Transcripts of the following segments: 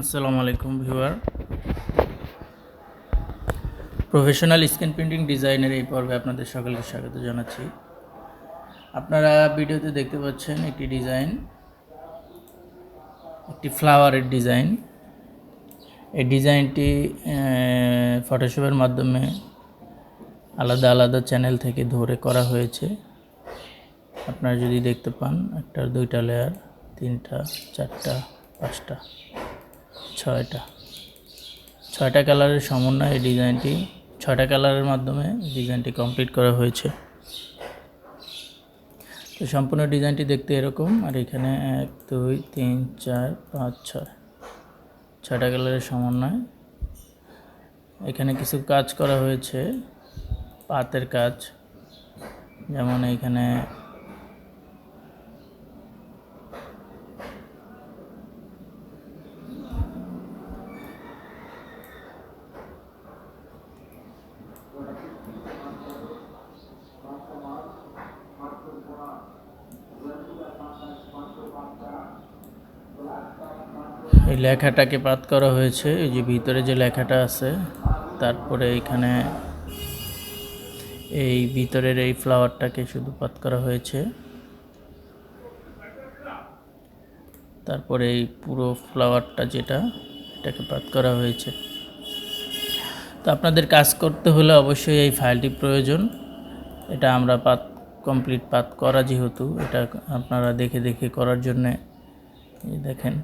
আসসালামু আলাইকুম viewer. Professional screen printing ডিজাইনের এই পর্বে আপনাদের সকলকে স্বাগত জানাচ্ছি। আপনারা ভিডিওতে দেখতে পাচ্ছেন একটি ডিজাইন একটি ফ্লাওয়ারের ডিজাইন এই ডিজাইনটি ফটোশপের মাধ্যমে আলাদা আলাদা চ্যানেল থেকে ধরে করা হয়েছে। আপনারা যদি দেখতে পান একটা দুইটা লেয়ার তিনটা, চারটা, পাঁচটা। ছয়টা। ছয়টা কালারের সমন্বয়ে এই ডিজাইনটি ছয়টা কালারের মাধ্যমে ডিজাইনটি কমপ্লিট করা হয়েছে। তো সম্পূর্ণ ডিজাইনটি দেখতে এরকম, আর এখানে এক, দুই, তিন, চার, পাঁচ, ছয়। ছয়টা কালারের সমন্বয়। এখানে কিছু কাজ করা হয়েছে, পাতের কাজ। যেমন এইখানে এই লেখাটাকে পাত করা হয়েছে। এই যে ভিতরে যে লেখাটা আছে, তারপরে এখানে এই ভিতরের এই ফ্লাওয়ারটাকে শুধু পাত করা হয়েছে। তারপরে এই পুরো ফ্লাওয়ারটা যেটা, এটাকে পাত করা হয়েছে। তো আপনাদের কাজ করতে হলে অবশ্যই এই ফাইলটি প্রয়োজন। এটা আমরা পাত কমপ্লিট পাত করা যেহেতু, এটা আপনারা দেখে দেখে করার জন্যে দেখেন।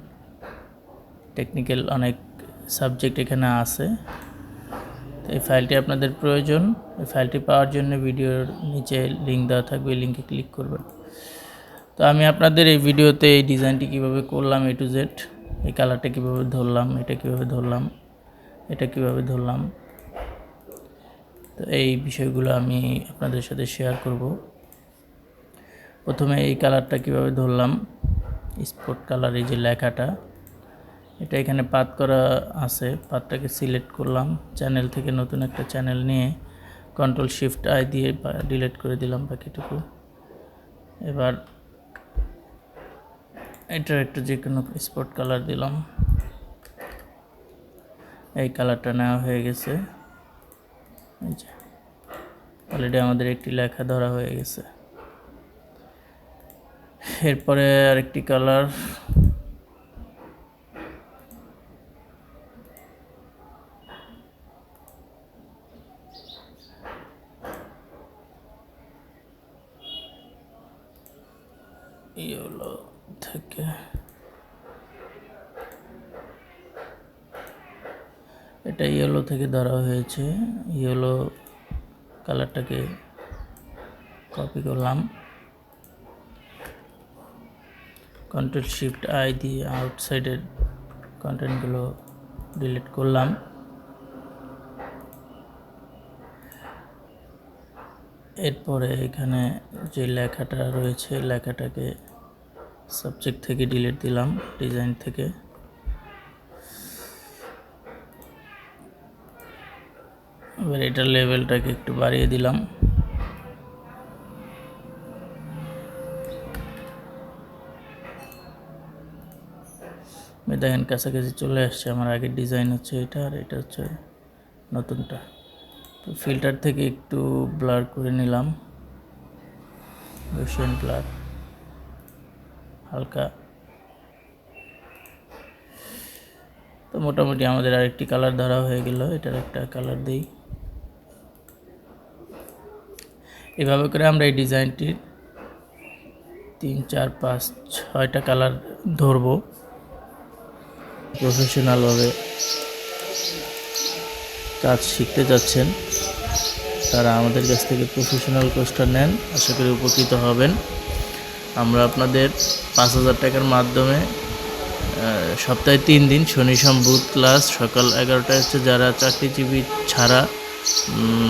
টেকনিক্যাল অনেক সাবজেক্ট এখানে আছে। তো এই ফাইলটি আপনাদের প্রয়োজন। এই ফাইলটি পাওয়ার জন্য ভিডিওর নিচে লিঙ্ক দেওয়া থাকবে লিঙ্কে ক্লিক করবেন। তো আমি আপনাদের এই ভিডিওতে এই ডিজাইনটি কীভাবে করলাম এ টু জেড এই কালারটা কীভাবে ধরলাম, এটা কীভাবে ধরলাম, এটা কীভাবে ধরলাম, তো এই বিষয়গুলো আমি আপনাদের সাথে শেয়ার করব। প্রথমে এই কালারটা কীভাবে ধরলাম স্পট কালার এই যে লেখাটা এটা এখানে পাত করা আছে। পাতটাকে সিলেক্ট করলাম। চ্যানেল থেকে নতুন একটা চ্যানেল নিয়ে কন্ট্রোল শিফট আই দিয়ে ডিলিট করে দিলাম বাকিটুকু। এবার এটার একটা যে কোনো স্পট কালার দিলাম। এই কালারটা নেওয়া হয়ে গেছে। অলরেডি আমাদের একটি লেখা ধরা হয়ে গেছে। এরপরে আরেকটি কালার ইয়েলো থেকে। এটা ইয়েলো থেকে ধরা হয়েছে। ইয়েলো কালারটাকে কপি করলাম। কন্ট্রোল শিফট আই দিয়ে আউটসাইডের কন্টেন্টগুলো ডিলিট করলাম। এরপরে এখানে যে লেখাটা রয়েছে, লেখাটাকে সাবজেক্ট থেকে ডিলিট দিলাম ডিজাইন থেকে। এবার এটার লেভেলটাকে একটু বাড়িয়ে দিলাম। দেখেন, কাছাকাছি চলে আসছে। আমার আগের ডিজাইন হচ্ছে এটা, আর এটা হচ্ছে নতুনটা। তো ফিল্টার থেকে একটু ব্লার করে নিলাম। রুশিয়ান ব্লার হালকা। তো মোটামুটি আমাদের আরেকটি কালার ধরা হয়ে গেল, এটার একটা কালার দিই। এভাবে করে আমরা এই ডিজাইনটির তিন, চার, পাঁচ, ছয়টা কালার ধরবো। প্রফেশনালভাবে কাজ শিখতে যাচ্ছেন, তারা আমাদের কাছ থেকে প্রফেশনাল কোর্সটা নেন, আশা করি উপকৃত হবেন। আমরা আপনাদের পাঁচ হাজার টাকার মাধ্যমে সপ্তাহে তিন দিন শনি বুধ ক্লাস, সকাল এগারোটায় হচ্ছে যারা চাকরিজীবী ছাড়া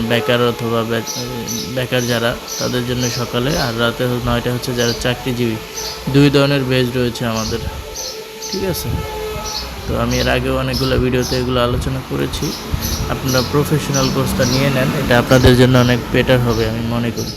বেকার অথবা বেকার যারা, তাদের জন্য সকালে, আর রাতে নয়টা হচ্ছে যারা চাকরিজীবী। দুই ধরনের বেজ রয়েছে আমাদের। ঠিক আছে? তো আমি এর আগেও অনেকগুলো ভিডিওতে এগুলো আলোচনা করেছি। আপনারা প্রফেশনাল কোর্সটা নিয়ে নেন, এটা আপনাদের জন্য অনেক বেটার হবে, আমি মনে করি।